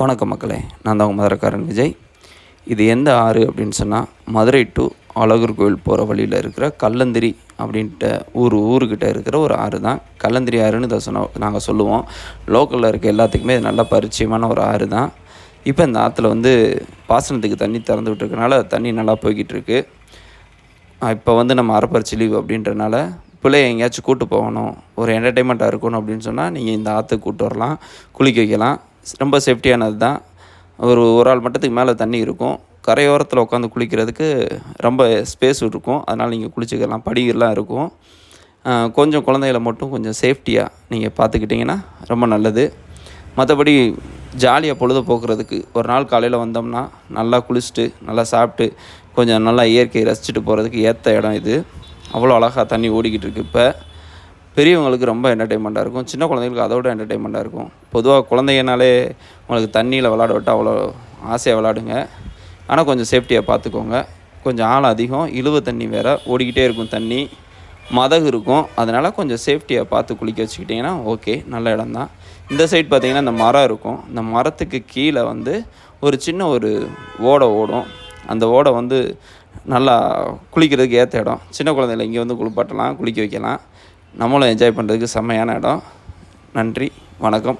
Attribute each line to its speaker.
Speaker 1: வணக்கம் மக்களே நான் தான் மதுரைக்காரன் மதுரக்காரன் விஜய். இது எந்த ஆறு அப்படின்னு சொன்னால் மதுரை டு அழகர் கோயில் போகிற வழியில் இருக்கிற கல்லந்திரி அப்படின்ட்டு ஊர் ஊருக்கிட்ட இருக்கிற ஒரு ஆறு தான். கல்லந்திரி ஆறுன்னு இதை சொன்ன நாங்கள் சொல்லுவோம். லோக்கலில் இருக்க எல்லாத்துக்குமே இது நல்ல பரிச்சயமான ஒரு ஆறு தான். இப்போ இந்த ஆற்றுல வந்து பாசனத்துக்கு தண்ணி திறந்து விட்டுருக்கனால தண்ணி நல்லா போய்கிட்டுருக்கு. இப்போ வந்து நம்ம அரைப்பறிச்சு லீவ் அப்படின்றனால பிள்ளைய எங்கேயாச்சும் கூப்பிட்டு போகணும் ஒரு என்டர்டெயின்மெண்ட்டாக இருக்கணும் அப்படின்னு சொன்னால் நீங்கள் இந்த ஆற்றுக்கு கூப்பிட்டு வரலாம் குளிக்க வைக்கலாம். ரொம்ப சேஃப்டியானது தான் ஒரு ஒரு ஆள் மட்டத்துக்கு மேலே தண்ணி இருக்கும். கரையோரத்தில் உட்காந்து குளிக்கிறதுக்கு ரொம்ப ஸ்பேஸ் இருக்கும். அதனால் நீங்கள் குளிச்சுக்கலாம். படிகள்லாம் இருக்கும். கொஞ்சம் குழந்தைகளை மட்டும் கொஞ்சம் சேஃப்டியாக நீங்கள் பார்த்துக்கிட்டிங்கன்னா ரொம்ப நல்லது. மற்றபடி ஜாலியாக பொழுது போக்குறதுக்கு ஒரு நாள் காலையில் வந்தோம்னா நல்லா குளிச்சுட்டு நல்லா சாப்பிட்டு கொஞ்சம் நல்லா இயற்கையை ரசிச்சுட்டு போகிறதுக்கு ஏற்ற இடம் இது. அவ்வளோ அழகாக தண்ணி ஓடிக்கிட்டு இருக்கு இப்போ. பெரியவங்களுக்கு ரொம்ப என்டர்டெயின்மெண்ட்டாக இருக்கும். சின்ன குழந்தைங்களுக்கு அதோட என்டர்டெயின்மெண்ட்டாக இருக்கும். பொதுவாக குழந்தைங்கனாலே உங்களுக்கு தண்ணியில் விளாட விட்டால் அவ்வளோ ஆசையாக விளாடுங்க ஆனால் கொஞ்சம் சேஃப்டியாக பார்த்துக்கோங்க கொஞ்சம் ஆள் அதிகம் இழுவ தண்ணி வேறு ஓடிக்கிட்டே இருக்கும் தண்ணி. மதகு இருக்கும். அதனால் கொஞ்சம் சேஃப்டியாக பார்த்து குளிக்க வச்சுக்கிட்டிங்கன்னா ஓகே நல்ல இடம் தான் இந்த சைடு பார்த்திங்கன்னா இந்த மரம் இருக்கும். இந்த மரத்துக்கு கீழே வந்து ஒரு சின்ன ஒரு ஓடை ஓடும். அந்த ஓடை வந்து நல்லா குளிக்கிறதுக்கு ஏற்ற இடம். சின்ன குழந்தைகளை இங்கே வந்து குளிப்பாட்டலாம் குளிக்க வைக்கலாம். நம்மளும் என்ஜாய் பண்ணுறதுக்கு செம்மையான இடம். நன்றி வணக்கம்.